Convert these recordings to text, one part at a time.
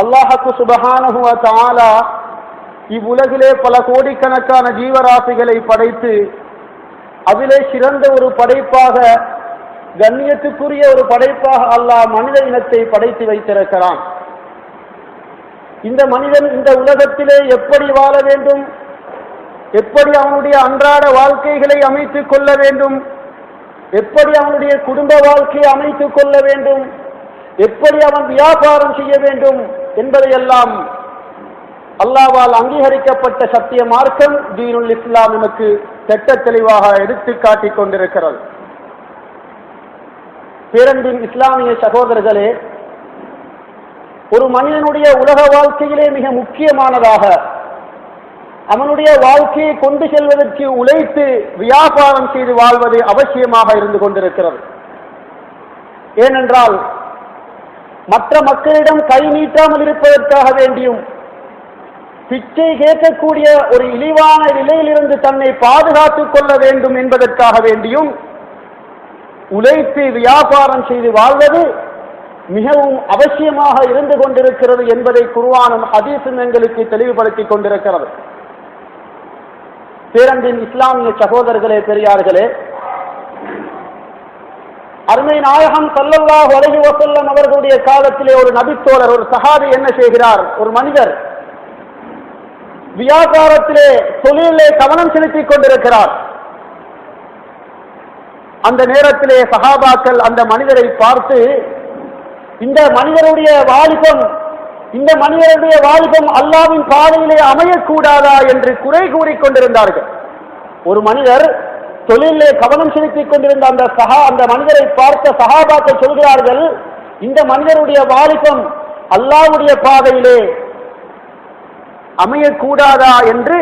அல்லாஹக்கு சுபஹானஹு தாலா இவ்வுலகிலே பல கோடிக்கணக்கான ஜீவராசிகளை படைத்து அதிலே சிறந்த ஒரு படைப்பாக கண்ணியத்துக்குரிய ஒரு படைப்பாக அல்லாஹ் மனித இனத்தை படைத்து வைத்திருக்கிறான். இந்த மனிதன் இந்த உலகத்திலே எப்படி வாழ வேண்டும்? எப்படி அவனுடைய அன்றாட வாழ்க்கைகளை அமைத்துக் கொள்ள வேண்டும்? எப்படி அவனுடைய குடும்ப வாழ்க்கையை அமைத்துக் கொள்ள வேண்டும்? எப்படி அவன் வியாபாரம் செய்ய வேண்டும் என்பதையெல்லாம் அல்லாவால் அங்கீகரிக்கப்பட்ட சத்திய மார்க்கம் தீனுல் இஸ்லாம் நமக்கு திட்ட தெளிவாக எடுத்து காட்டிக் கொண்டிருக்கிறது. பேரன்பின் இஸ்லாமிய சகோதரர்களே ஒரு மனிதனுடைய உலக வாழ்க்கையிலே மிக முக்கியமானதாக அவனுடைய வாழ்க்கையை கொண்டு செல்வதற்கு உழைத்து வியாபாரம் செய்து வாழ்வது அவசியமாக இருந்து கொண்டிருக்கிறது. ஏனென்றால் மற்ற மக்களிடம் கை நீட்டாமல் இருப்பதற்காக வேண்டியும் பிச்சை கேட்கக்கூடிய ஒரு இழிவான நிலையிலிருந்து தன்னை பாதுகாத்துக் கொள்ள வேண்டும் என்பதற்காக வேண்டியும் உழைத்து வியாபாரம் செய்து வாழ்வது மிகவும் அவசியமாக இருந்து கொண்டிருக்கிறது என்பதை குருவானும் ஹதீஸும் எங்களுக்கு தெளிவுபடுத்திக் கொண்டிருக்கிறது. பேரன்பின் இஸ்லாமிய சகோதரர்களே பெரியார்களே அருமை நாயகம் சல்லல்லாஹு உலகி வசல்லம் அவர்களுடைய காலத்திலே ஒரு நபித்தோழர் ஒரு சஹாபி என்ன செய்கிறார்? ஒரு மனிதர் வியாபாரத்திலே தொழிலே கவனம் செலுத்திக் கொண்டிருக்கிறார். அந்த நேரத்திலே சகாபாக்கள் அந்த மனிதரை பார்த்து இந்த மனிதருடைய வாலிபம் இந்த மனிதருடைய வாலிபம் அல்லாவின் பாதையிலே அமையக்கூடாதா என்று குறை கூறிக் கொண்டிருந்தார்கள். ஒரு மனிதர் தொழிலே கவனம் செலுத்திக் கொண்டிருந்த அந்த சகா அந்த மனிதரை பார்த்த சகாபாக்கள் சொல்கிறார்கள் இந்த மனிதருடைய வாலிபம் அல்லாவுடைய பாதையிலே அமையக்கூடாதா என்று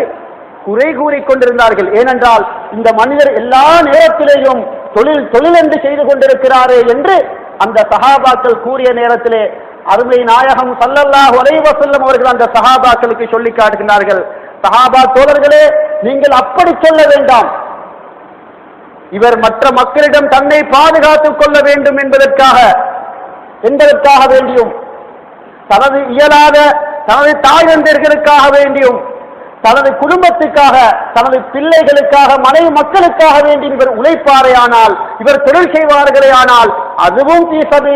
குறை கூறிக்கொண்டிருந்தார்கள் ஏனென்றால் இந்த மனிதர் எல்லா நேரத்திலேயும் தொழில் தொழில் என்று செய்து கொண்டிருக்கிறாரே என்று அந்த சகாபாக்கள் கூறிய நேரத்திலே அருமை நாயகம் சல்லல்லாஹு அலைஹி வஸல்லம் அவர்கள் அந்த சஹாபாக்களுக்கு சொல்லி காட்டுகிறார்கள் சஹாபா தோழர்களே நீங்கள் அப்படி சொல்ல வேண்டாம். இவர் மற்ற மக்களிடம் தன்னை பாதுகாத்துக் கொள்ள வேண்டும் என்பதற்காக என்பதற்காக வேண்டியும் தனது இயலாத தனது தாய் தந்தையர்களுக்காக வேண்டியும் தனது குடும்பத்துக்காக தனது பிள்ளைகளுக்காக மனைவி மக்களுக்காக வேண்டி இவர் உழைப்பாரே ஆனால் இவர் தொழில் செய்வார்களே ஆனால் அதுவும்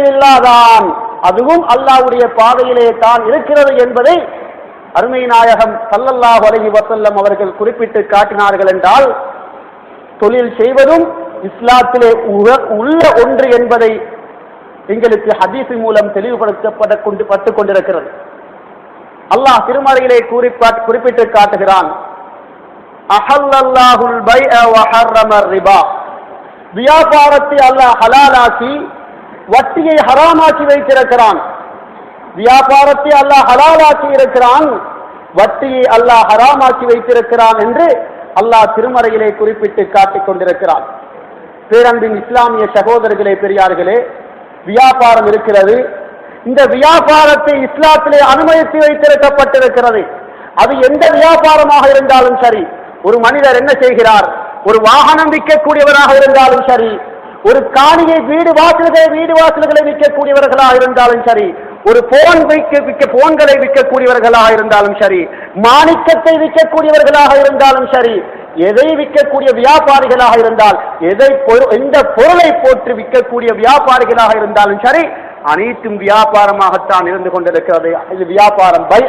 இல்லாதான் அதுவும் அல்லாவுடைய பாதையிலே தான் இருக்கிறது என்பதை அருமை நாயகம் சல்லல்லாஹு அலஹி வசல்லம் அவர்கள் குறிப்பிட்டு காட்டினார்கள் என்றால் தொழில் செய்வதும் இஸ்லாத்திலே உள்ள ஒன்று என்பதை எங்களுக்கு ஹதீஸ் மூலம் தெளிவுபடுத்தப்பட கொண்டு பட்டுக் கொண்டிருக்கிறது. அல்லாஹ் திருமறையிலே கூறி குறிப்பிட்டு காட்டுகிறான் வியாபாரத்தை அல்லாஹ் ஹலாலாக்கி வட்டியை ஹராமாக்கி வைத்திருக்கிறான். வியாபாரத்தை அல்லாஹ் ஹலாலாக்கி இருக்கிறான். வட்டியை அல்லாஹ் ஹராமாக்கி வைத்திருக்கிறான் என்று அல்லாஹ் திருமறையிலே குறிப்பிட்டு காட்டிக் கொண்டிருக்கிறான். பேரன்பின் இஸ்லாமிய சகோதரர்களே பெரியார்களே வியாபாரம் இருக்கிறது. இந்த வியாபாரத்தை இஸ்லாத்திலே அனுமதித்து வைத்திருக்கப்பட்டிருக்கிறது. அது எந்த வியாபாரமாக இருந்தாலும் சரி ஒரு மனிதர் என்ன செய்கிறார்? ஒரு வாகனம் விற்கக்கூடியவராக இருந்தாலும் சரி ஒரு காணியை வீடு வாசல்களை வீடு வாசல்களை விற்கக்கூடியவர்களாக இருந்தாலும் சரி ஒரு போன் விற்க விற்க போன்களை விற்கக்கூடியவர்களாக இருந்தாலும் சரி மாணிக்கத்தை விற்கக்கூடியவர்களாக இருந்தாலும் சரி எதை விற்கக்கூடிய வியாபாரிகளாக இருந்தால் எதை எந்த பொருளை போட்டு விற்கக்கூடிய வியாபாரிகளாக இருந்தாலும் சரி அனைத்தும் வியாபாரமாகத்தான் இருந்து கொண்டிருக்கிறது. இது வியாபாரம் பை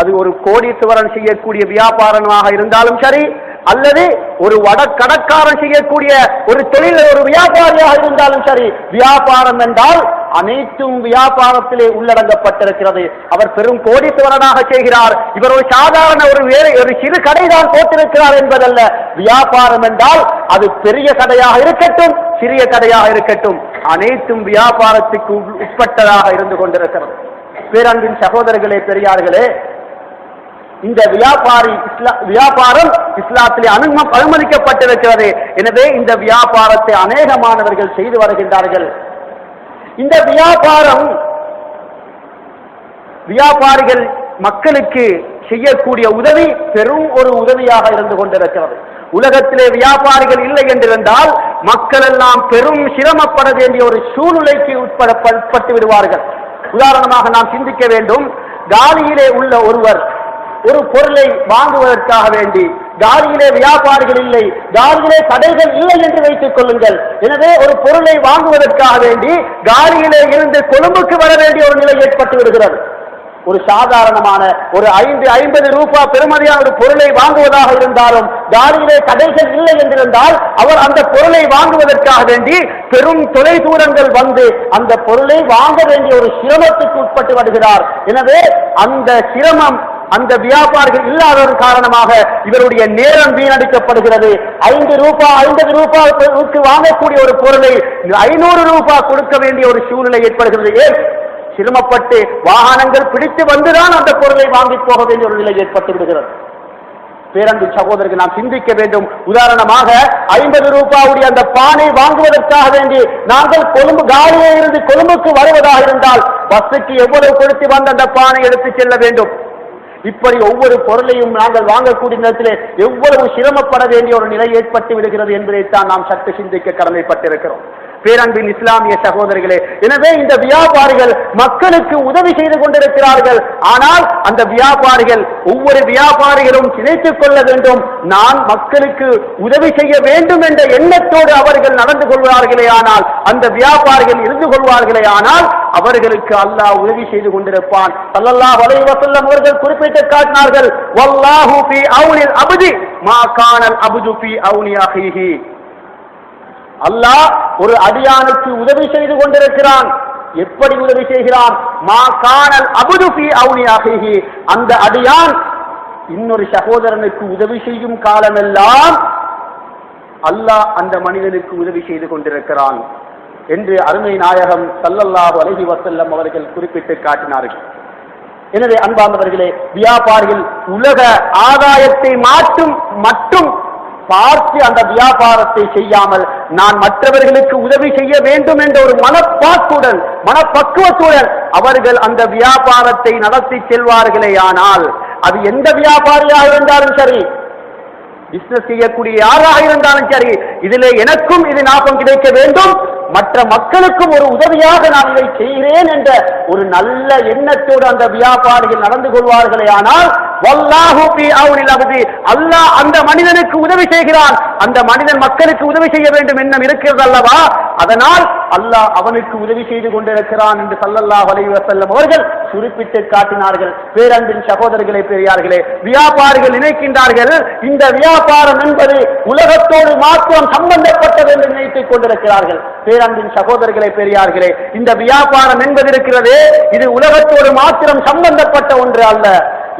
அது ஒரு கோடீஸ்வரன் செய்யக்கூடிய வியாபாரமாக இருந்தாலும் சரி அல்லது ஒரு வடக்கடக்காரன் செய்யக்கூடிய ஒரு தொழில் ஒரு வியாபாரியாக இருந்தாலும் சரி வியாபாரம் என்றால் அனைத்தும் வியாபாரத்திலே உள்ளடங்கப்பட்டிருக்கிறது. அவர் பெரும் கோடீஸ்வரனாக செய்கிறார். இவர் ஒரு சாதாரண ஒரு வேலை ஒரு சிறு கடை தான் போட்டிருக்கிறார் என்பதல்ல. வியாபாரம் என்றால் அது பெரிய கடையாக இருக்கட்டும் சிறிய கடையாக இருக்கட்டும். அனைத்தும் வியாபாரத்துக்கு உட்பட்டதாக இருந்து கொண்டிருக்கிறது. பேரன்பின் சகோதரர்களே பெரியார்களே இந்த வியாபாரி வியாபாரம் இஸ்லாத்திலே அனும அனுமதிக்கப்பட்டிருக்கிறது. எனவே இந்த வியாபாரத்தை அநேகமானவர்கள் செய்து வருகின்றார்கள். இந்த வியாபாரம் வியாபாரிகள் மக்களுக்கு செய்யக்கூடிய உதவி பெரும் ஒரு உதவியாக இருந்து கொண்டிருக்கிறது. உலகத்திலே வியாபாரிகள் இல்லை என்றிருந்தால் மக்கள் எல்லாம் பெரும் சிரமப்பட வேண்டிய ஒரு சூழ்நிலைக்கு உட்பட உட்பட்டு விடுவார்கள். உதாரணமாக நாம் சிந்திக்க வேண்டும். காலியிலே உள்ள ஒருவர் ஒரு பொருளை வாங்குவதற்காக வேண்டி. காலியிலே வியாபாரிகள் இல்லை. காலியிலே கடைகள் இல்லை என்று வைத்துக் கொள்ளுங்கள். எனவே ஒரு பொருளை வாங்குவதற்காக வேண்டி காலியிலே இருந்து கொழும்புக்கு வர வேண்டிய ஒரு நிலை ஏற்பட்டு விடுகிறது. ஒரு சாதாரணமான ஒரு ஐந்து ஐம்பது ரூபாய் பெருமதியான ஒரு பொருளை வாங்குவதாக இருந்தாலும் காலியிலே கடைகள் இல்லை என்றிருந்தால் அவர் அந்த பொருளை வாங்குவதற்காக வேண்டி பெரும் தொலை தூரங்கள் வந்து அந்த பொருளை வாங்க வேண்டிய ஒரு சிரமத்துக்கு உட்பட்டு வருகிறார். எனவே அந்த சிரமம் அந்த வியாபாரிகள் இல்லாததன் காரணமாக இவருடைய நேரம் வீணடிக்கப்படுகிறது. ஐந்து ரூபாய் ஐம்பது ரூபாய்க்கு வாங்கக்கூடிய ஒரு பொருளை ஐநூறு ரூபாய் கொடுக்க வேண்டிய ஒரு சூழ்நிலை ஏற்படுகிறது. ஏன்? சிரமப்பட்டு வாகனங்கள் பிடித்து வந்துதான் அந்த பொருளை வாங்கி போக வேண்டிய ஒரு நிலை ஏற்பட்டு விடுகிறது. பேரன்பு சகோதரர்கள் நாம் சிந்திக்க வேண்டும். உதாரணமாக ஐம்பது ரூபாவுடைய அந்த பானை வாங்குவதற்காக வேண்டி நாங்கள் கொழும்பு காலியே இருந்து கொழும்புக்கு வருவதாக இருந்தால் பஸ்ஸுக்கு எவ்வளவு கொடுத்து வந்து அந்த பானை எடுத்து செல்ல வேண்டும்? இப்படி ஒவ்வொரு பொருளையும் நாங்கள் வாங்கக்கூடிய நேரத்திலே எவ்வளவு சிரமப்பட வேண்டிய ஒரு நிலை ஏற்பட்டு விடுகிறது என்பதைத்தான் நாம் சற்று சிந்திக்க கடமைப்பட்டிருக்கிறோம். பேரன்பின் இஸ்லாமிய சகோதரிகளே எனவே இந்த வியாபாரிகள் மக்களுக்கு உதவி செய்து கொண்டிருக்கிறார்கள். ஆனால் அந்த வியாபாரிகள் ஒவ்வொரு வியாபாரிகளும் நினைத்துக் கொள்ள வேண்டும். நான் மக்களுக்கு உதவி செய்ய வேண்டும் என்ற எண்ணத்தோடு அவர்கள் நடந்து கொள்வார்களே ஆனால் அந்த வியாபாரிகள் இருந்து கொள்வார்களே ஆனால் அவர்களுக்கு அல்லாஹ் உதவி செய்து கொண்டிருப்பான். ஸல்லல்லாஹு அலைஹி வஸல்லம் அவர்கள் குறிப்பிட்டு காட்டினார்கள் வல்லாஹு ஃபீ அவுனில் அபுதி மா கானல் அபுது ஃபீ அவுனி அஹீஹி. அல்லாஹ் ஒரு அடியானுக்கு உதவி செய்து கொண்டிருக்கிறான். எப்படி உதவி செய்கிறான்? மா கானல் அபுது ஃபீ அவுனி அஹீஹி. அந்த அடியான் இன்னொரு சகோதரனுக்கு உதவி செய்யும் காலமெல்லாம் அல்லாஹ் அந்த மனிதனுக்கு உதவி செய்து கொண்டிருக்கிறான். என்று அருமை நாயகம் சல்லல்லாஹு அலஹி வசல்லம் அவர்கள் குறிப்பிட்டு காட்டினார்கள். எனவே அன்பார்ந்தவர்களே வியாபாரிகள் உலக ஆதாயத்தை மாற்றும் மட்டும் பார்த்து அந்த வியாபாரத்தை செய்யாமல் நான் மற்றவர்களுக்கு உதவி செய்ய வேண்டும் என்ற ஒரு மனப்பாக்குடன் மனப்பக்குவத்துடன் அவர்கள் அந்த வியாபாரத்தை நடத்தி செல்வார்களே ஆனால் அது எந்த வியாபாரியாக இருந்தாலும் சரி பிசினஸ் செய்யக்கூடிய யாராக இருந்தாலும் சரி இதிலே எனக்கும் இது லாபம் கிடைக்க வேண்டும். மற்ற மக்களுக்கும் ஒரு உதவியாக நான் இதை செய்கிறேன் என்ற ஒரு நல்ல எண்ணத்தோடு அந்த வியாபாரிகள் நடந்து கொள்வார்களே ஆனால் வல்லாஹு அல்லாஹ் அந்த மனிதனுக்கு உதவி செய்கிறான். அந்த மனிதன் மக்களுக்கு உதவி செய்ய வேண்டும் எண்ணம் இருக்கிறது அல்லவா? அதனால் அல்லாஹ் அவனுக்கு உதவி செய்து கொண்டிருக்கிறான் என்று சல்லல்லாஹ் அலைஹி அவர்கள் குறிப்பிட்டு காட்டினார்கள். பேரன்பின் சகோதரர்களை பெரியார்களே வியாபாரிகள் நினைக்கின்றார்கள் இந்த வியாபாரம் என்பது உலகத்தோடு மாத்திரம் சம்பந்தப்பட்டது என்று கொண்டிருக்கிறார்கள். பேரன்பின் சகோதரர்களை பெரியார்களே இந்த வியாபாரம் என்பது இருக்கிறது. இது உலகத்தோடு மாத்திரம் சம்பந்தப்பட்ட ஒன்று அல்ல.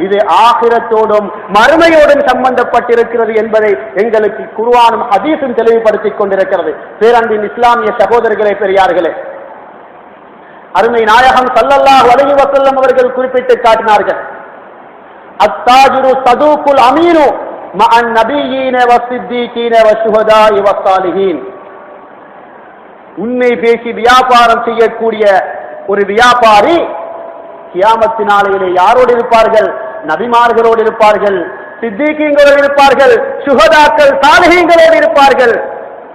இது ஆகிரத்தோடும் மறுமையோடும் சம்பந்தப்பட்டிருக்கிறது என்பதை எங்களுக்கு குருவானும் ஹதீஸும் தெளிவுபடுத்திக் கொண்டிருக்கிறது. பேரன்பின் இஸ்லாமிய சகோதரர்களை பெரியார்களே அருமை நாயகம் சல்லல்லாஹ் வலையு வசல்லம் அவர்கள் குறிப்பிட்டு காட்டினார்கள். அத்தாஜிரு சதூக்குல் அமீனு மஅன் நபியீன வஸ்ஸித்தீகீன வஷ்ஹுதாஇ இவசாலிஹீன் உண்மை பேசி வியாபாரம் செய்யக்கூடிய ஒரு வியாபாரி கியாமத்து நாளையிலே யாரோடு இருப்பார்கள்? நபிமார்களோடு இருப்பார்கள் சித்திகீங்களோடு இருப்பார்கள் சுகதாக்கள் சாதகங்களோடு இருப்பார்கள்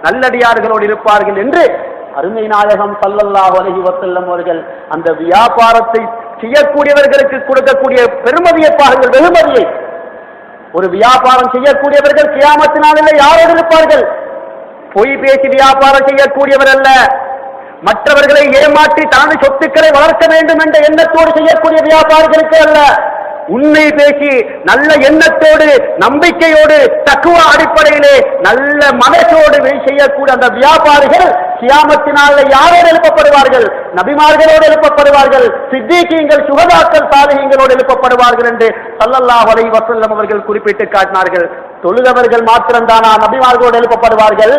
நல்லடியார்களோடு இருப்பார்கள் என்று அருமை நாயகம் சல்லல்லா அலைஹி வசல்லம் அவர்கள் அந்த வியாபாரத்தை செய்யக்கூடியவர்களுக்கு கொடுக்கக்கூடிய பெருமதியை பாருங்கள் வெகுமதியை. ஒரு வியாபாரம் செய்யக்கூடியவர்கள் கியாமத்தினாலே யாரோடு இருப்பார்கள்? பொய் பேசி வியாபாரம் செய்யக்கூடியவர் அல்ல மற்றவர்களை ஏமாற்றி தனது சொத்துக்களை வளர்க்க வேண்டும் என்ற எண்ணத்தோடு செய்யக்கூடிய வியாபாரிகளுக்கு அல்ல. உண்மை பேசி நல்ல எண்ணத்தோடு நம்பிக்கையோடு தக்குவ அடிப்படையிலே நல்ல மனசோடு செய்யக்கூடிய அந்த வியாபாரிகள் சியாமத்தினால யாரோடு எழுப்பப்படுவார்கள்? நபிமார்களோடு எழுப்பப்படுவார்கள். சித்திகீங்கள் சுகதாக்கள் சாதகங்களோடு எழுப்பப்படுவார்கள் என்று சல்லல்லா அலைஹி வஸல்லம் அவர்கள் குறிப்பிட்டு காட்டினார்கள். தொழுதவர்கள் மாத்திரம்தானா? நபிமார்களோடு எழுப்பப்படுவார்கள்.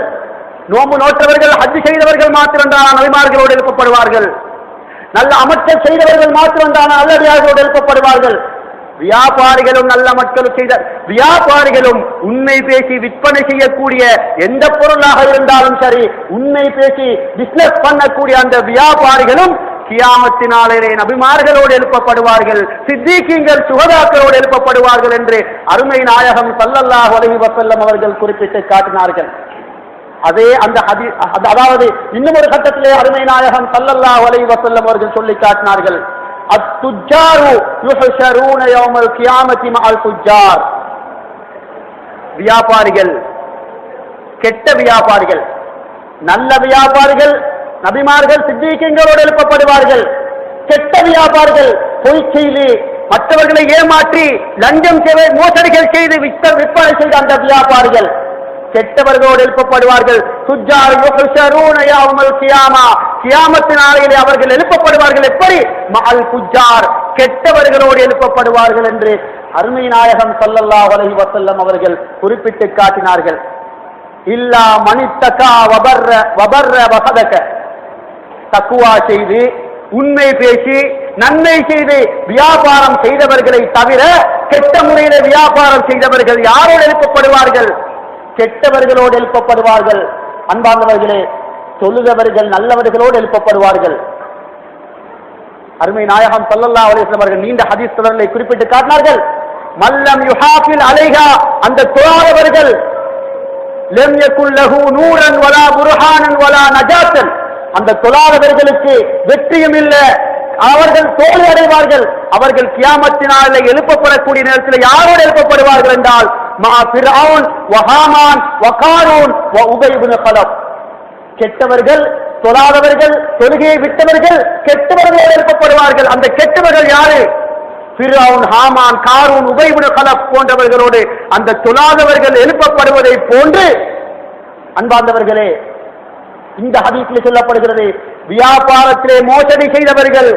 நோம்பு நோற்றவர்கள் ஹஜ் செய்தவர்கள் மாத்திரம்தான் நபிமார்களோடு எழுப்பப்படுவார்கள். நல்ல அமைச்சர் செய்தவர்கள் மாத்திரம்தான் நல்லடியார்களோடு எழுப்பப்படுவார்கள். வியாபாரிகளும் நல்ல மக்களும் செய்த வியாபாரிகளும் உண்மை பேசி விற்பனை செய்யக்கூடிய எந்த பொருளாக இருந்தாலும் சரி உண்மை பேசி பிசினஸ் பண்ணக்கூடிய அந்த வியாபாரிகளும் கியாமத்தினாலே நபிமார்களோடு எழுப்பப்படுவார்கள் சித்திகீங்கள் சுகதாக்களோடு எழுப்பப்படுவார்கள் என்று அருமை நாயகம் சல்லல்லாஹ் அலைஹி வஸல்லம் அவர்கள் குறிப்பிட்டு காட்டினார்கள். அதே அந்த ஹதி அது- அதாவது இன்னும் ஒரு கட்டத்திலே அருமை நாயகம் சல்லல்லா அலைஹி வசல்லம் அவர்கள் சொல்லி காட்டினார்கள். வியாபாரிகள் கெட்ட வியாபாரிகள் நல்ல வியாபாரிகள் நபிமார்கள் சித்திகங்களோடு எழுப்பப்படுவார்கள். கெட்ட வியாபாரிகள் பொய் செய்து மற்றவர்களை ஏமாற்றி லஞ்சம் மோசடிகள் செய்து விற்க விற்பனை செய்த அந்த வியாபாரிகள். கெட்டவர்களோடு எழுப்பப்படுவார்கள். துஜ்ஜார் கியாமத்து நாளையிலே அவர்கள் எழுப்பப்படுவார்கள். எப்படி? மகள் குஜார் கெட்டவர்களோடு எழுப்பப்படுவார்கள் என்று அருமை நாயகம் ஸல்லல்லாஹு அலைஹி அவர்கள் குறிப்பிட்டு காட்டினார்கள். இல்லா மணித்தகா வபர்ர வபர்ர வசதக தக்குவா செய்து உண்மை பேசி நன்மை செய்து வியாபாரம் செய்தவர்களை தவிர கெட்ட முறையில வியாபாரம் செய்தவர்கள் யாரோடு எழுப்பப்படுவார்கள்? கெட்டவர்களோடு எழுப்பப்படுவார்கள். அன்பார்ந்தவர்களே தொழுதவர்கள் நல்லவர்களோடு எழுப்பப்படுவார்கள். அருமை நாயகம் சல்லல்லா அலைஹி அவர்கள் நீண்ட ஹதீஸ் தொடர்களை குறிப்பிட்டு காட்டினார்கள். மல்லம் யுஹாபில் அலைகா அந்த தொழாதவர்கள் நூரன் வலா புர்ஹானன் வலா நஜாத்தன் அந்த தொழாதவர்களுக்கு வெற்றியும் இல்லை. அவர்கள் தோல்வி அடைவார்கள். அவர்கள் கியாமத்தினாலே எழுப்பப்படக்கூடிய நேரத்தில் யாரோடு எழுப்பப்படுவார்கள் என்றால் மா வஹாமான் வகாரூன் வ கெட்டவர்கள் தொழாதவர்கள் தொழுகையை விட்டவர்கள் கெட்டவர்களோடு எழுப்பப்படுவார்கள் அந்த கெட்டவர்கள் யாரு பிறவுன் ஹாமான் காரூன் உபைபுன கலப் போன்றவர்களோடு அந்த தொழாதவர்கள் எழுப்பப்படுவதை போன்று அன்பார்ந்தவர்களே இந்த ஹதீஸில் சொல்லப்படுகிறது வியாபாரத்திலே மோசடி செய்தவர்கள்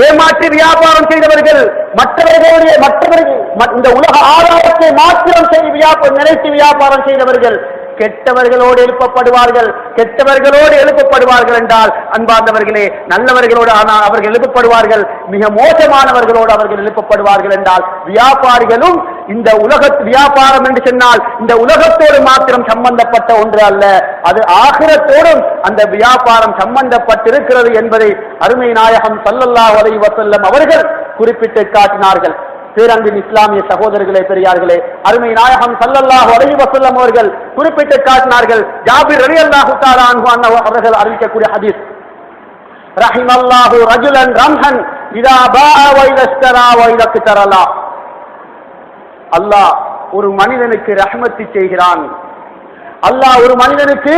ஏமாற்றி வியாபாரம் செய்தவர்கள் மற்றவர்களுடைய மற்றவர்கள் இந்த உலக ஆதாரத்தை மாத்திரம் செய்து வியாபாரம் நினைத்து வியாபாரம் செய்தவர்கள் கெட்டவர்களோடு எழுப்பப்படுவார்கள். கெட்டவர்களோடு எழுப்பப்படுவார்கள் என்றால் அன்பார்ந்தவர்களே நல்லவர்களோடு ஆனால் அவர்கள் எழுப்பப்படுவார்கள். மிக மோசமானவர்களோடு அவர்கள் எழுப்பப்படுவார்கள் என்றால் வியாபாரிகளும் இந்த உலக வியாபாரம் என்று சொன்னால் இந்த உலகத்தோடு மாத்திரம் சம்பந்தப்பட்ட ஒன்று அல்ல. அது ஆகிரத்தோடும் அந்த வியாபாரம் சம்பந்தப்பட்டிருக்கிறது என்பதை அருமை நாயகம் சல்லல்லா அலைஹி வசல்லம் அவர்கள் குறிப்பிட்டு காட்டினார்கள். பேரன்பின் இஸ்லாமிய சகோதரர்களே பெரியார்களே அருமை நாயகம் சல்லல்லாஹு அலஹி வசல்லம் அவர்கள் குறிப்பிட்டு காட்டினார்கள் ஜாபிர் ரலியல்லாஹு தஆலா அன்ஹு அவர்கள் அறிவிக்கக்கூடிய ஹதீஸ். ரஹிமல்லாஹு ரஜுலன் ரம்ஹன் இதா பா வைதஸ்தரா வைதக்கு தரலா. அல்லாஹ் ஒரு மனிதனுக்கு ரஹ்மத்து செய்கிறான். அல்லாஹ் ஒரு மனிதனுக்கு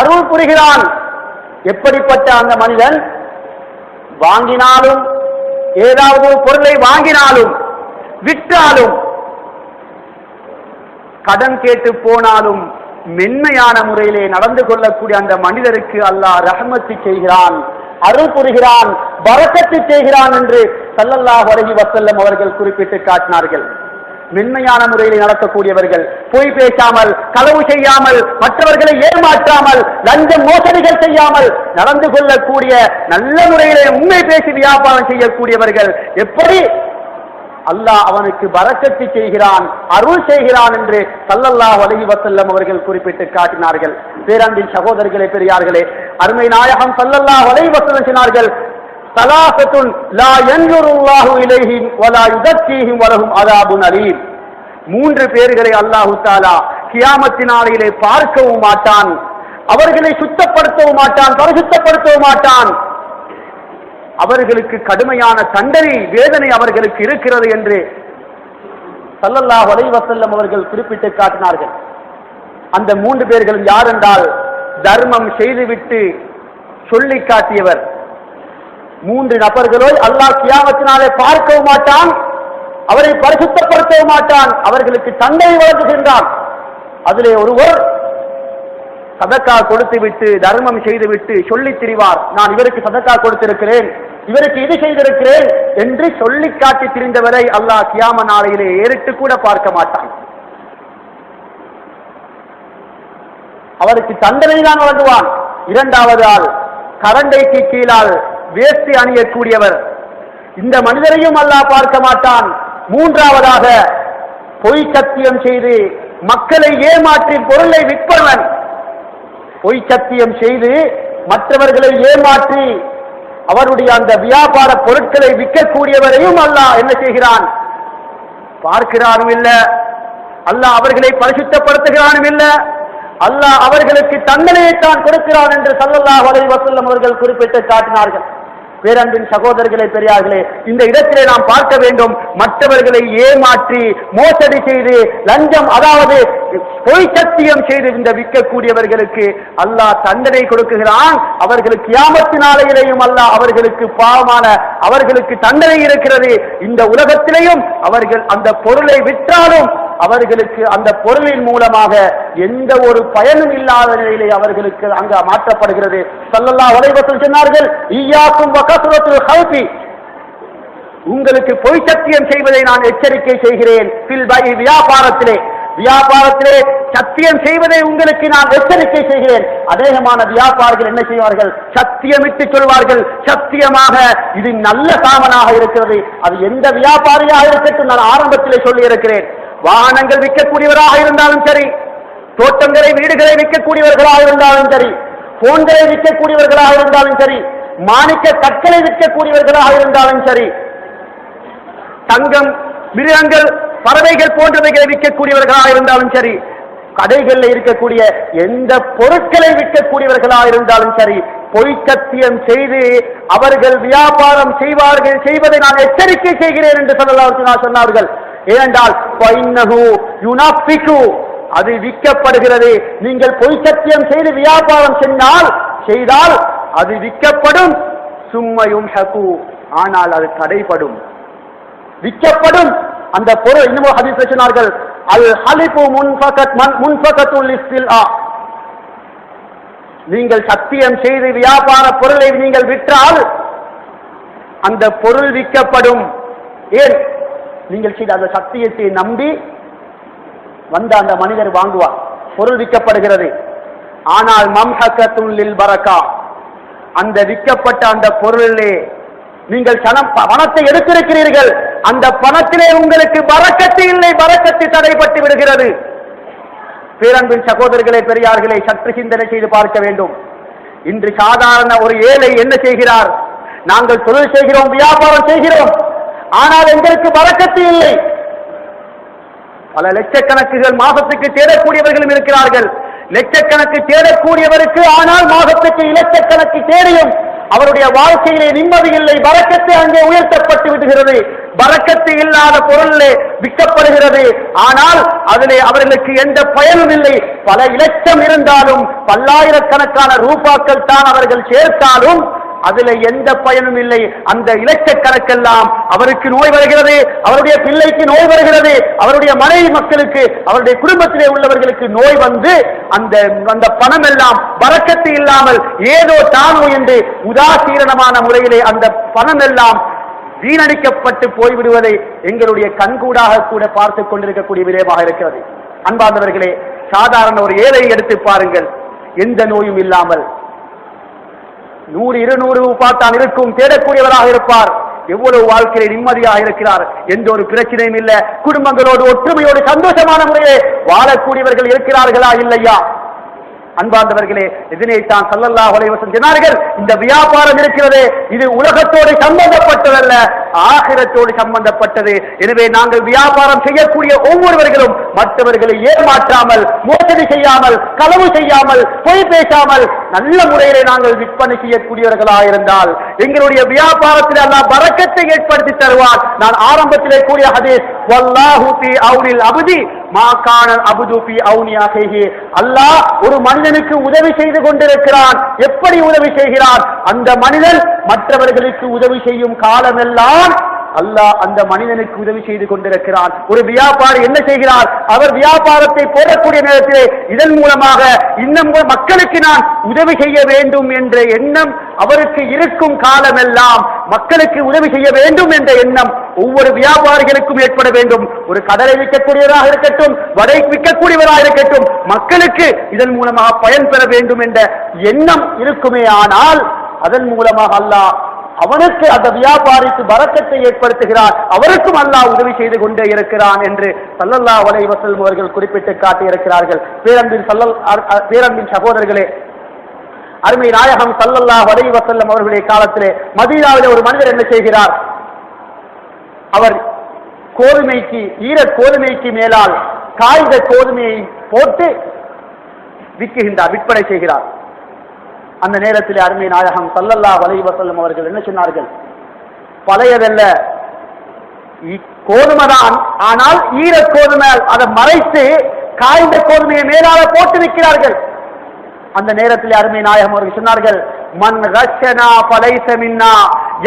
அருள் புரிகிறான். எப்படிப்பட்ட அந்த மனிதன்? வாங்கினாலும் ஏதாவது ஒரு பொருளை வாங்கினாலும் விற்றாலும் கடன் கேட்டு போனாலும் மென்மையான முறையிலே நடந்து கொள்ளக்கூடிய அந்த மனிதருக்கு அல்லாஹ் ரஹமத்து செய்கிறான் அருள் புரிகிறான் பரக்கத்து செய்கிறான் என்று சல்லல்லாஹ் வரகி வசல்லம் அவர்கள் குறிப்பிட்டு காட்டினார்கள். மென்மையான முறையில் நடத்தக்கூடியவர்கள் பொய் பேசாமல் களவு செய்யாமல் மற்றவர்களை ஏமாற்றாமல் லஞ்சம் மோசடிகள் செய்யாமல் நடந்து கொள்ளக்கூடிய நல்ல முறையிலே உண்மை பேசி வியாபாரம் செய்யக்கூடியவர்கள் எப்படி அல்லாஹ் அவனுக்கு பரக்கத்து செய்கிறான் அருள் செய்கிறான் என்று சல்லல்லாஹ் அலைஹி வசல்லம் அவர்கள் குறிப்பிட்டு காட்டினார்கள். பேரன்பின் சகோதரர்களே பெரியார்களே அருமை நாயகம் சல்லல்லாஹ் அலைஹி வஸல்லம் சொன்னார்கள் சலாசத்துன் லா யன்சுருல்லாஹு இலைஹிம் வலா யுதக்கீஹிம் வலஹும் அதாபுன் அலீம். மூன்று பேர்களை அல்லாஹு தாலா கியாமத்தினாலையிலே பார்க்கவும் மாட்டான் அவர்களை சுத்தப்படுத்தவும் மாட்டான் பரிசுத்தப்படுத்தவும் மாட்டான். அவர்களுக்கு கடுமையான தண்டனை வேதனை அவர்களுக்கு இருக்கிறது என்று சல்லல்லா வலைவசல்லம் அவர்கள் குறிப்பிட்டு காட்டினார்கள். அந்த மூன்று பேர்களும் யார் என்றால் தர்மம் செய்துவிட்டு சொல்லி காட்டியவர். மூன்று நபர்களோ அல்லாஹ் கியாமத்தினாலே பார்க்கவும் மாட்டான் அவரை பரிசுத்தப்படுத்தவும் மாட்டான் அவர்களுக்கு தண்டனை வழங்குகின்றான். அதிலே ஒருவர் சதக்கா கொடுத்து விட்டு தர்மம் செய்துவிட்டு சொல்லித் திரிவார். நான் இவருக்கு சதக்கா கொடுத்திருக்கிறேன். இவருக்கு இது செய்திருக்கிறேன் என்று சொல்லி காட்டி திரிந்தவரை அல்லாஹ் கியாம நாளையிலே ஏறிட்டு கூட பார்க்க மாட்டான். அவருக்கு தண்டனை தான் வழங்குவான். இரண்டாவது ஆள் கரண்டைக்கு கீழால் வேஸ்தி அணியக்கூடியவர். இந்த மனிதரையும் அல்லாஹ் பார்க்க மாட்டான். மூன்றாவதாக பொய் சத்தியம் செய்து மக்களை ஏமாற்றி பொருளை விற்பவன். பொய் சத்தியம் செய்து மற்றவர்களை ஏமாற்றி அவருடைய அந்த வியாபார பொருட்களை விற்கக்கூடியவரையும் அல்லாஹ் என்ன செய்கிறான்? பார்க்கிறானும் இல்ல. அல்லாஹ் அவர்களை பரிசுத்தப்படுத்துகிறானும் இல்ல. அல்லாஹ் அவர்களுக்கு தண்டனையை தான் கொடுக்கிறான் என்று சல்லல்லாஹு வலை வசல்லம் அவர்கள் குறிப்பிட்டு காட்டினார்கள். பேரன்பின் சகோதரர்களே பெரியார்களே இந்த இடத்திலே நாம் பார்க்க வேண்டும். மற்றவர்களை ஏமாற்றி மோசடி செய்து லஞ்சம் அதாவது பொய் சத்தியம் செய்து இந்த விற்கக்கூடியவர்களுக்கு அல்லாஹ் தண்டனை கொடுக்குகிறான். அவர்களுக்கு கியாமத்து நாளையிலேயும் அல்லாஹ் அவர்களுக்கு பாவமான அவர்களுக்கு தண்டனை இருக்கிறது. இந்த உலகத்திலேயும் அவர்கள் அந்த பொருளை விற்றாலும் அவர்களுக்கு அந்த பொருளின் மூலமாக எந்த ஒரு பயனும் இல்லாத நிலையிலே அவர்களுக்கு அங்கு மாற்றப்படுகிறது. சல்லல்லா அலைஹி சொன்னார்கள் ஈயாக்கும் வகசுரத்துல் ஹல்பி உங்களுக்கு பொய் சத்தியம் செய்வதை நான் எச்சரிக்கை செய்கிறேன். வியாபாரத்திலே. வியாபாரத்திலே சத்தியம் செய்வதை உங்களுக்கு நான் எச்சரிக்கை செய்கிறேன். அநேகமான வியாபாரிகள் என்ன செய்வார்கள்? சத்தியமிட்டு சொல்வார்கள். சத்தியமாக இது நல்ல சாமனாக இருக்கிறது. அது எந்த வியாபாரியாக இருக்கட்டும் நான் ஆரம்பத்திலே சொல்லி இருக்கிறேன் வாகனங்கள் விற்கக்கூடியவராக இருந்தாலும் சரி தோட்டங்களை வீடுகளை விற்கக்கூடியவர்களாக இருந்தாலும் சரி போன்களை விற்கக்கூடியவர்களாக இருந்தாலும் சரி மாணிக்க கற்களை விற்கக்கூடியவர்களாக இருந்தாலும் சரி தங்கம் மிருகங்கள் பறவைகள் போன்றவைகளை விற்கக்கூடியவர்களாக இருந்தாலும் சரி கடைகளில் இருக்கக்கூடிய எந்த பொருட்களை விற்கக்கூடியவர்களாக இருந்தாலும் சரி பொய் சத்தியம் செய்து அவர்கள் வியாபாரம் செய்வார்கள் செய்வதை நான் எச்சரிக்கை செய்கிறேன் என்று சொல்லலாம் சொன்னார்கள். ஏனென்றால் ஃபைன்னஹு அது விற்கப்படுகிறது. நீங்கள் பொய் சத்தியம் செய்து வியாபாரம் செய்தால் செய்தால் அது விற்கப்படும். சும்மையும் ஹகு ஆனால் அது தடைப்படும் விற்கப்படும். அந்த பொருள் இன்னும் ஹதீஸ் சொன்னார்கள் அல் ஹலிபு முன்பகத் மன் முன்ஃபகத்துல் நீங்கள் சத்தியம் செய்து வியாபார பொருளை நீங்கள் விற்றால் அந்த பொருள் விற்கப்படும். ஏன்? நீங்கள் செய்த அந்த சத்தியத்தை நம்பி வந்த அந்த மனிதர் வாங்குவார். பொருள் விற்கப்படுகிறது. ஆனால் மம்ஹக்கத்துள்ளில் பரக்கா. அந்த விற்கப்பட்ட அந்த பொருளிலே நீங்கள் சனம் பணத்தை எடுத்திருக்கிறீர்கள். அந்த பணத்திலே உங்களுக்கு பறக்கத்து இல்லை. பறக்கத்து தடைப்பட்டு விடுகிறது. பேரன்பின் சகோதரர்களை பெரியார்களை சற்று சிந்தனை செய்து பார்க்க வேண்டும். இன்று சாதாரண ஒரு ஏழை என்ன செய்கிறார்? நாங்கள் தொழில் செய்கிறோம் வியாபாரம் செய்கிறோம். ஆனால் எங்களுக்கு வழக்கத்து இல்லை. பல லட்சக்கணக்குகள் மாதத்துக்கு தேடக்கூடியவர்களும் இருக்கிறார்கள். லட்சக்கணக்கு தேடக்கூடியவருக்கு ஆனால் மாதத்துக்கு இலட்சக்கணக்கு தேடியும் அவருடைய வாழ்க்கையிலே நிம்மதி இல்லை. வரக்கத்தை அங்கே உயர்த்தப்பட்டு விடுகிறது. வரக்கத்து இல்லாத பொருளே விற்கப்படுகிறது. ஆனால் அதிலே அவர்களுக்கு எந்த பயனும் இல்லை. பல இலட்சம் இருந்தாலும் பல்லாயிரக்கணக்கான ரூபாக்கள் தான் அவர்கள் சேர்த்தாலும் அதுல எந்த பயனும் இல்லை. அந்த இலக்கக்கணக்கெல்லாம் அவருக்கு நோய் வருகிறது அவருடைய பிள்ளைக்கு நோய் வருகிறது அவருடைய மனைவி மக்களுக்கு அவருடைய குடும்பத்திலே உள்ளவர்களுக்கு நோய் வந்து அந்த அந்த பணம் எல்லாம் வரக்கத்து இல்லாமல் ஏதோ தானோ என்று உதாசீரணமான முறையிலே அந்த பணம் எல்லாம் வீணடிக்கப்பட்டு போய்விடுவதை எங்களுடைய கண்கூடாக கூட பார்த்து கொண்டிருக்கக்கூடிய விடயமாக இருக்கிறது. அன்பார்ந்தவர்களே சாதாரண ஒரு ஏழை எடுத்து பாருங்கள். எந்த நோயும் இல்லாமல் நூறு இருநூறு பார்த்தால் இருக்கும் தேடக்கூடியவராக இருப்பார். எவ்வளவு வாழ்க்கையில நிம்மதியாக இருக்கிறார் எந்த ஒரு பிரச்சனையும் இல்ல. குடும்பங்களோடு ஒற்றுமையோடு சந்தோஷமான முறையே வாழக்கூடியவர்கள் இருக்கிறார்களா இல்லையா? அன்பார்ந்தவர்களே இதனைத்தான் சல்லல்லா அலைஹி சொன்னார்கள் இந்த வியாபாரம் இருக்கிறது இது உலகத்தோடு சம்பந்தப்பட்டதல்ல ஆகிரத்தோடு சம்பந்தப்பட்டது. எனவே நாங்கள் வியாபாரம் செய்யக்கூடிய ஒவ்வொருவர்களும் மற்றவர்களை ஏமாற்றாமல் மோசடி செய்யாமல் களவு செய்யாமல் பொய் பேசாமல் நல்ல முறையிலே நாங்கள் விற்பனை செய்யக்கூடியவர்களாக இருந்தால் எங்களுடைய வியாபாரத்தில் அல்லாஹ் பறக்கத்தை ஏற்படுத்தி தருவார். நான் ஆரம்பத்திலே கூறிய ஹதீஸ் வல்லாஹு அவுனில் அபுதி மா கான அபுது அல்லாஹ் ஒரு மனிதனுக்கு உதவி செய்து கொண்டிருக்கிறான். எப்படி உதவி செய்கிறான்? அந்த மனிதன் மற்றவர்களுக்கு உதவி செய்யும் காலமெல்லாம் அல்லாஹ் அந்த மனிதனுக்கு உதவி செய்து கொண்டிருக்கிறான். ஒரு வியாபாரி என்ன செய்கிறார்? அவர் வியாபாரத்தை போடக்கூடிய நேரத்திலே இதன் மூலமாக இன்னும் மக்களுக்கு நான் உதவி செய்ய வேண்டும் என்ற எண்ணம் அவருக்கு இருக்கும் காலமெல்லாம் மக்களுக்கு உதவி செய்ய வேண்டும் என்ற எண்ணம் ஒவ்வொரு வியாபாரிகளுக்கும் ஏற்பட வேண்டும். ஒரு கடலை விற்கக்கூடியவராக இருக்கட்டும் வடை விற்கக்கூடியவராக இருக்கட்டும் மக்களுக்கு இதன் மூலமாக பயன் பெற வேண்டும் என்ற எண்ணம் இருக்குமே ஆனால் அதன் மூலமாக அல்லாஹ் அவனுக்கு அந்த வியாபாரிக்கு வரக்கத்தை ஏற்படுத்துகிறார். அவருக்கும் அல்லாஹ் உதவி செய்து கொண்டே இருக்கிறான் என்று சல்லல்லா வலை வசல்மு அவர்கள் குறிப்பிட்டு காட்டியிருக்கிறார்கள். பேரன்பின் சல்லல் பேரன்பின் சகோதரர்களே அருமை நாயகம் சல்லல்லா வலை வசல்லம் அவர்களுடைய காலத்திலே மதீனாவிலே ஒரு மனிதர் என்ன செய்கிறார்? அவர் கோதுமைக்கு ஈர கோதுமைக்கு மேலால் காய்ந்த கோதுமையை போட்டு விற்குகின்றார் விற்பனை செய்கிறார். அந்த நேரத்தில் அருமை நாயகம் சல்லல்லா வலைவசல்லம் அவர்கள் என்ன சொன்னார்கள்? பழையதல்ல. கோதுமை கோதுமைதான் ஆனால் ஈர கோதுமை அதை மறைத்து காய்ந்த கோதுமையை மேலால போட்டு விற்கிறார்கள். அந்த நேரத்தில் அருமை நாயகம் அவர்கள் சொன்னார்கள் மண் ரஷனா படைசமின்னா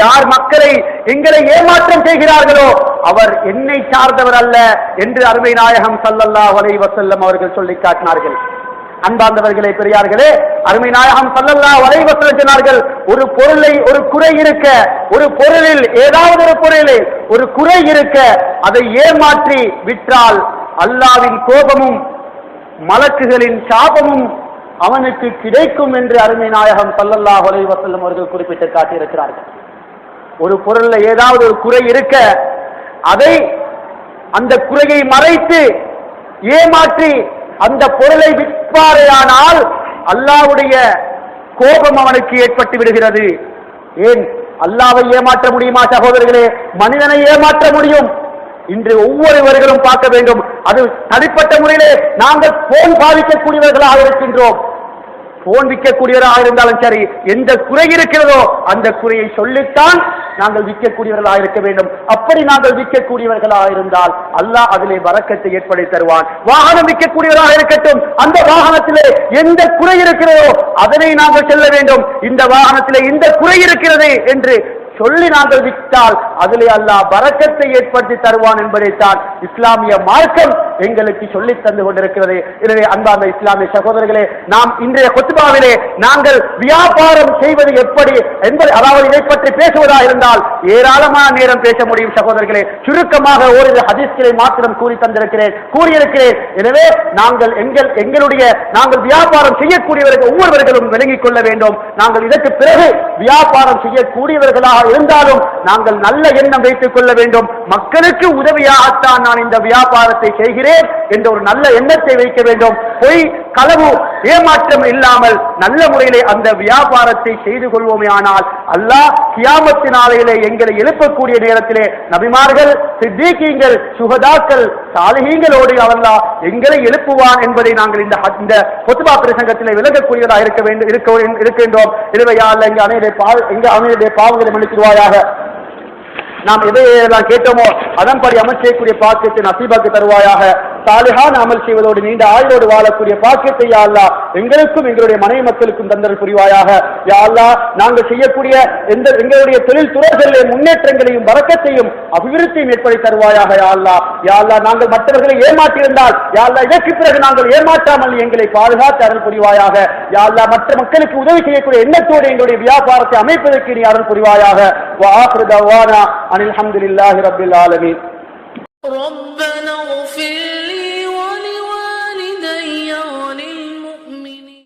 யார் மக்களை எங்களை ஏமாற்றம் செய்கிறார்களோ அவர் என்னை சார்ந்தவர் அல்ல என்று அருமை நாயகம் சல்லல்லா வலை வசல்லம் அவர்கள் சொல்லி காட்டினார்கள். அன்பார்ந்தவர்களே பெரியார்களே அருமை நாயகம் சல்லல்லா அலைஹி சொன்னார்கள் ஒரு பொருளை ஒரு குறை இருக்க ஒரு பொருளில் ஏதாவது ஒரு பொருளில் ஒரு குறை இருக்க அதை ஏமாற்றி விற்றால் அல்லாவின் கோபமும் மலக்குகளின் சாபமும் அவனுக்கு கிடைக்கும் என்று அருமை நாயகம் சல்லல்லா அலைஹி அவர்கள் குறிப்பிட்டு காட்டியிருக்கிறார்கள். ஒரு பொருள்ல ஏதாவது ஒரு குறை இருக்க அதை அந்த குறையை மறைத்து ஏமாற்றி அந்த பொருளை விற்பாரையானால் அல்லாஹ்வுடைய கோபம் அவனுக்கு ஏற்பட்டு விடுகிறது. ஏன்? அல்லாவை ஏமாற்ற முடியுமா சகோதரர்களே? மனிதனை ஏமாற்ற முடியும். இன்று ஒவ்வொருவர்களும் பார்க்க வேண்டும். அது தனிப்பட்ட முறையிலே நாங்கள் போன் பாதிக்கக்கூடியவர்களாக இருக்கின்றோம். போன் விற்கக்கூடியவராக இருந்தாலும் சரி எந்த குறை இருக்கிறதோ அந்த குறையை சொல்லித்தான் நாங்கள் விற்கக்கூடியவர்களாக இருக்க வேண்டும். அப்படி நாங்கள் விற்கக்கூடியவர்களாக இருந்தால் அல்லாஹ் அதிலே வரக்கத்தை ஏற்படுத்தி தருவான். வாகனம் விற்கக்கூடியவராக இருக்கட்டும். அந்த வாகனத்திலே எந்த குறை இருக்கிறதோ அதனை நாங்கள் செல்ல வேண்டும். இந்த வாகனத்திலே இந்த குறை இருக்கிறது என்று சொல்லி நாங்கள் விற்றால் அதிலே அல்லாஹ் வரக்கத்தை ஏற்படுத்தி தருவான் என்பதைத்தான் இஸ்லாமிய மார்க்கம் எங்களுக்கு சொல்லி தந்து கொண்டிருக்கிறது. எனவே அன்பார்ந்த இஸ்லாமிய சகோதரர்களே நாம் இன்றைய கொத்துபாவிலே நாங்கள் வியாபாரம் செய்வது எப்படி என்பது அதாவது இதை பற்றி பேசுவதா இருந்தால் ஏராளமான நேரம் பேச முடியும் சகோதரர்களே. சுருக்கமாக ஓரிரு ஹதீஸ்களை மாத்திரம் கூறி தந்திருக்கிறேன் கூறியிருக்கிறேன். எனவே நாங்கள் எங்கள் எங்களுடைய நாங்கள் வியாபாரம் செய்யக்கூடியவர்கள் ஒவ்வொருவர்களும் விளங்கிக் கொள்ள வேண்டும். நாங்கள் இதற்கு பிறகு வியாபாரம் செய்யக்கூடியவர்களாக இருந்தாலும் நாங்கள் நல்ல எண்ணம் வைத்துக் கொள்ள வேண்டும். மக்களுக்கு உதவியாகத்தான் நான் இந்த வியாபாரத்தை செய்கிறேன் என்ற ஒரு நல்ல எண்ணத்தை வைக்க வேண்டும். பொய் களவு ஏமாற்றம் இல்லாமல் நல்ல முறையிலே அந்த வியாபாரத்தை செய்து கொள்வோமே ஆனால் அல்லாஹ் கியாமத்து நாளையிலே எங்களை எழுப்பக்கூடிய நேரத்திலே நபிமார்கள் சித்தீக்கீங்கள் சுகதாக்கள் சாலிகீங்களோடு அல்லாஹ் எங்களை எழுப்புவான் என்பதை நாங்கள் இந்த இந்த பொதுவா பிரசங்கத்தில் விலகக்கூடியதாக இருக்க வேண்டும் இருக்க இருக்கின்றோம். இருவையால் அல்ல எங்க அனைவருடைய பாவ எங்க அனைவருடைய பாவங்களை மன்னிச்சிருவாயாக நாம் எதையெல்லாம் கேட்டோமோ அதன்படி அமல் செய்யக்கூடிய பாக்கியத்தை நசீபாக்கு தருவாயாக. சாலிஹான அமல் செய்வதோடு நீண்ட ஆயுளோடு வாழக்கூடிய பாக்கியத்தை யா அல்லாஹ் எங்களுக்கும் எங்களுடைய மனைவி மக்களுக்கும் தந்தல் புரிவாயாக யா அல்லாஹ் நாங்கள் செய்யக்கூடிய எந்த எங்களுடைய தொழில் துறைகளிலே முன்னேற்றங்களையும் வரக்கத்தையும் அபிவிருத்தியும் ஏற்படுத்தி தருவாயாக யா அல்லாஹ் யா அல்லாஹ் நாங்கள் மற்றவர்களை ஏமாற்றியிருந்தால் யா அல்லாஹ் இதற்கு பிறகு நாங்கள் ஏமாற்றாமல் எங்களை பாதுகாத்து அருள் புரிவாயாக யா அல்லாஹ் மற்ற மக்களுக்கு உதவி செய்யக்கூடிய எண்ணத்தோடு எங்களுடைய வியாபாரத்தை அமைப்பதற்கு நீ அருள் புரிவாயாக وآخر دعوانا أن الحمد لله رب العالمين ربنا اغفر